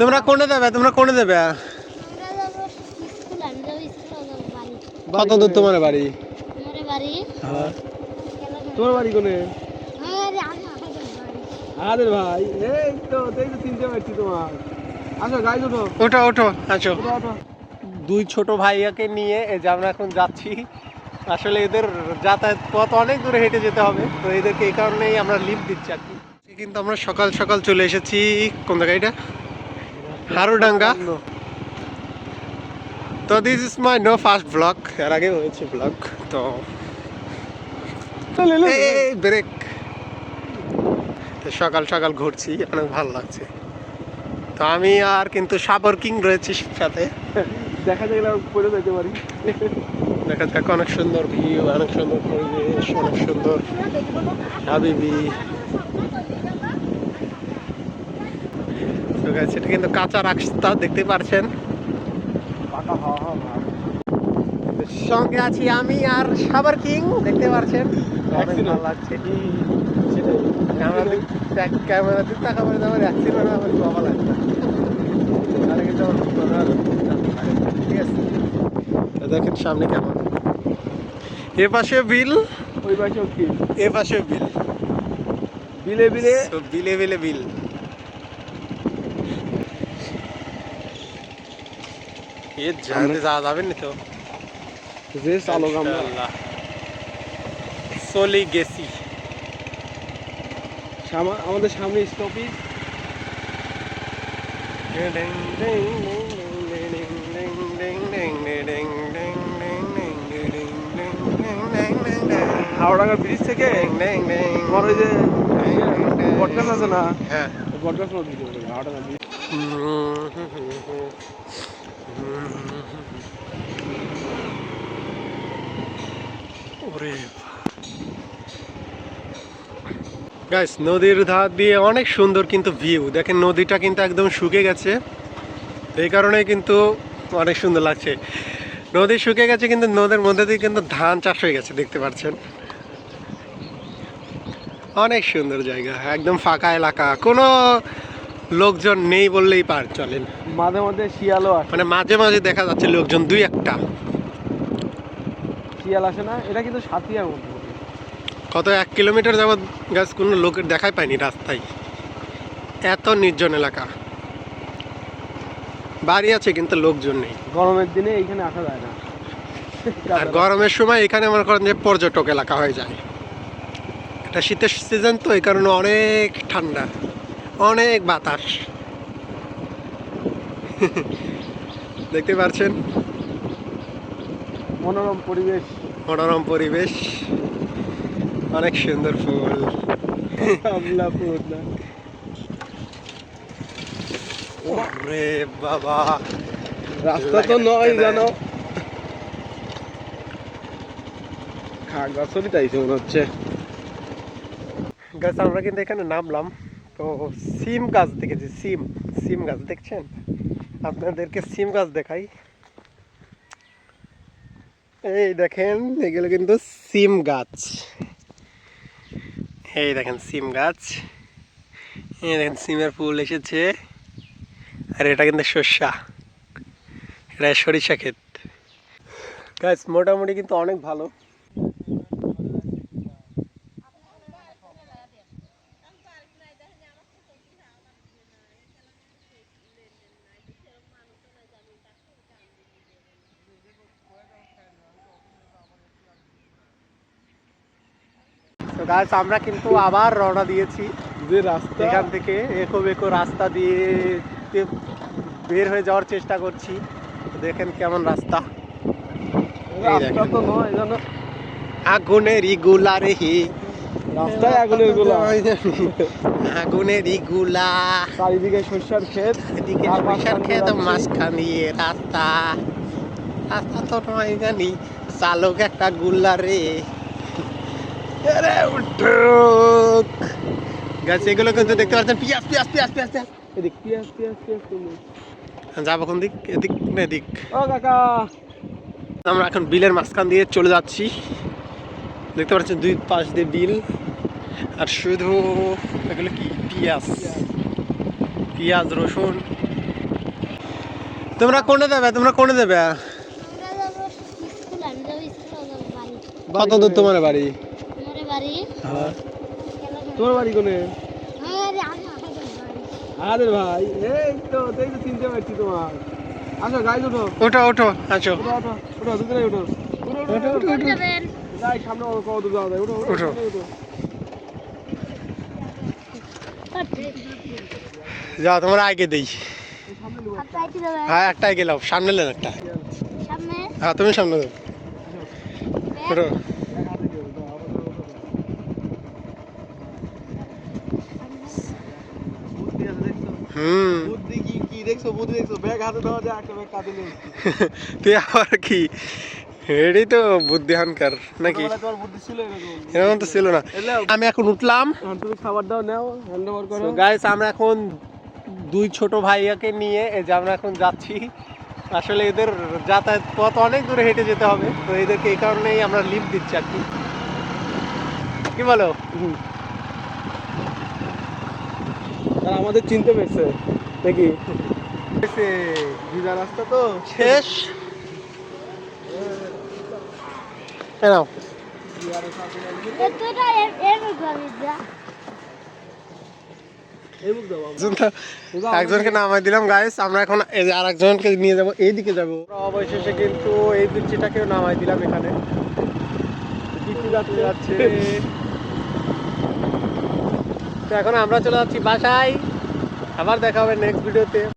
তোমরা কোনে দেবে? তোমরা কোনে দেবে? কত দূর তোমার বাড়ি? হ্যাঁ। তোমার বাড়ি কোনে? আরে ভাই। এই তো এই তো চিনতে পারছি তোমার। আসো গাড়ি ওঠো। ওঠো ওঠো আছো ওঠো ওঠো। দুই ছোট ভাইয়াকে নিয়ে এই যে আমরা এখন যাচ্ছি। আসলে এদের যাতায়াত পথ অনেক দূরে হেঁটে যেতে হবে। তো এদেরকে এই কারণেই আমরা লিফট দিচ্ছি আর কি। কিন্তু আমরা সকাল সকাল চলে এসেছি। কোন জায়গায় এটা? হারুডাঙ্গা তো this is my no first vlog এর আগে হয়েছে ব্লগ তো এই ব্রেক সকাল সকাল ঘুরছি অনেক ভালো লাগছে। তো আমি আর কিন্তু সাবর কিং রয়েছি সাথে। দেখা যায় পড়ে যেতে পারি। দেখা যাক অনেক সুন্দর ভিউ অনেক সুন্দর পরিবেশ অনেক সুন্দর হাবিবি। তো এটা কিন্তু কাঁচা রাস্তা দেখতে পারছেন। সঙ্গে আছি আমি আর সাবার কিং দেখতে পারছেন। ভালো লাগছে। সেটাই ক্যামেরা দিক ক্যামেরা দিক টাকা পরে আমার অ্যাক্সিডেন্ট আমার বাবা লাগছে কিন্তু আমার। ঠিক আছে। দেখেন সামনে কেমন। এ পাশে বিল। ওই পাশেও কি এ পাশে বিল। বিলে বিলে। বিলে বিলে বিল। এ জানতে যাওয়া যাবে না তো যে চালক আমরা। চলে গেছি সামা- আমাদের সামনে স্টপিজ হাওড়াঙ্গা ব্রিজ থেকে তোমার ওই যে বটগাছ আছে না হ্যাঁ বটগাছ নদী হাওড়াঙ্গা ব্রিজ গাইস নদীর ধার দিয়ে অনেক সুন্দর কিন্তু ভিউ দেখেন, নদীটা কিন্তু একদম শুকে গেছে। এই কারণে কিন্তু অনেক সুন্দর লাগছে। নদী শুকে গেছে কিন্তু নদীর মধ্যে দিয়ে কিন্তু ধান চাষ হয়ে গেছে, দেখতে পাচ্ছেন। অনেক সুন্দর জায়গা, একদম ফাঁকা এলাকা। কোনো লোকজন নেই বললেই পার চলেন। মাঝে মাঝে শিয়ালও আসে। মানে মাঝে মাঝে দেখা যাচ্ছে লোকজন দুই একটা। শিয়াল আসে না এটা কিন্তু সাথিয়ার মধ্যে। কত এক কিলোমিটার যাবৎ গাছ কোনো লোকের দেখাই পাইনি রাস্তায়। এত নির্জন এলাকা। বাড়ি আছে কিন্তু লোকজন নেই। গরমের দিনে এইখানে আসা যায় না। আর গরমের সময় এখানে মনে করেন যে পর্যটক এলাকা হয়ে যায়। এটা শীতের সিজন তো এই কারণে অনেক ঠান্ডা। অনেক বাতাস। দেখতে পাচ্ছেন? মনোরম পরিবেশ। মনোরম পরিবেশ। অনেক সুন্দর ফুল। ওরে বাবা। রাস্তা তো নয় জানো? খাগড়াছড়ি তাইছে মনে হচ্ছে। গাছ আমরা কিন্তু এখানে নামলাম। তো সিম গাছ দেখেছি, সিম সিম গাছ দেখছেন? আপনাদেরকে সিম গাছ দেখাই। এই দেখেন, এগুলো কিন্তু সিম গাছ। এই দেখেন সিম গাছ। এই দেখেন সিমের ফুল এসেছে। আর এটা কিন্তু শস্যা এটা সরিষা ক্ষেত। গাছ মোটামুটি কিন্তু অনেক ভালো। গাছ আমরা কিন্তু আবার রওনা দিয়েছি। যে রাস্তা। এখান থেকে একো বেকো রাস্তা দিয়ে বের হয়ে যাওয়ার চেষ্টা করছি। দেখেন কেমন রাস্তা। এই রাস্তা তো নয় জানো? আগুনের ইগুলা রে হে। রাস্তায় আগুনের গোলা আগুনের ইগুলা। চারিদিকে শস্যার ক্ষেত। এদিকে আর সরিষার যাচ্ছি। মাঝখান দিয়ে রাস্তা। রাস্তা তো নয় জানি। চালক একটা গুল্লা রে। উঠুক গাছ এগুলো কিন্তু দেখতে পাচ্ছেন। পিয়াস পিয়াস পিয়াস পিয়াস পিয়াস এদিক পিয়াস পিয়াস পিয়াস যাব কোন দিক? এদিক না এদিক? ও কাকা। আমরা এখন বিলের মাঝখান দিয়ে চলে যাচ্ছি। দেখতে পাচ্ছেন দুই পাশ দিয়ে বিল। আর শুধু এগুলো কি? পেঁয়াজ। পেঁয়াজ রসুন। তোমরা কোনে দেবে? তোমরা কোনে দেবে? কত দূর তোমার বাড়ি। তোমার বাড়ি কোনে? আরে ভাই। এই তো এই তো চিনতে পারছি তোমার। আসো গাড়ি উঠো ওঠো ওঠো আছো। উঠো উঠো উঠো দুজনে ওঠো, ওঠো, ওঠো। যাবেন যাই সামনে কত দূর যাওয়া যায় উঠো। উঠো যাও তোমরা আগে দেই। হ্যাঁ একটাই গেলাম। সামনে লেন একটা। হ্যাঁ তুমি সামনে দাও। ওঠো বুদ্ধি আছে দেখছ হুম বুদ্ধি কি কি দেখছ বুদ্ধি দেখছ? ব্যাগ হাতে দেওয়া যায় একটা ব্যাগ তুই আবার কি? এটাই তো নাকি? বুদ্ধি ছিল এরকম। এরকম তো ছিল না। আমি এখন উঠলাম। তুমি খাবার দাও নাও হ্যান্ড ওভার করো। গাইস আমরা এখন দুই ছোট ভাইয়াকে নিয়ে এই যে আমরা এখন যাচ্ছি। আসলে এদের যাতায়াত পথ অনেক দূরে হেঁটে যেতে হবে। তো এদেরকে এই কারণেই আমরা লিফট দিচ্ছি আর কি। কি বলো? তারা আমাদের চিনতে পেরেছে। নাকি ভিজা রাস্তা তো। শেষ। এই নাও। এই একজনকে নামাই দিলাম গাইস আমরা এখন এই যে আরেকজনকে নিয়ে যাব এইদিকে যাব। অবশেষে কিন্তু এই পিচ্ছিটাকেও নামাই দিলাম এখানে। যাচ্ছে। তো এখন আমরা চলে যাচ্ছি বাসায়। আবার দেখা হবে নেক্সট ভিডিওতে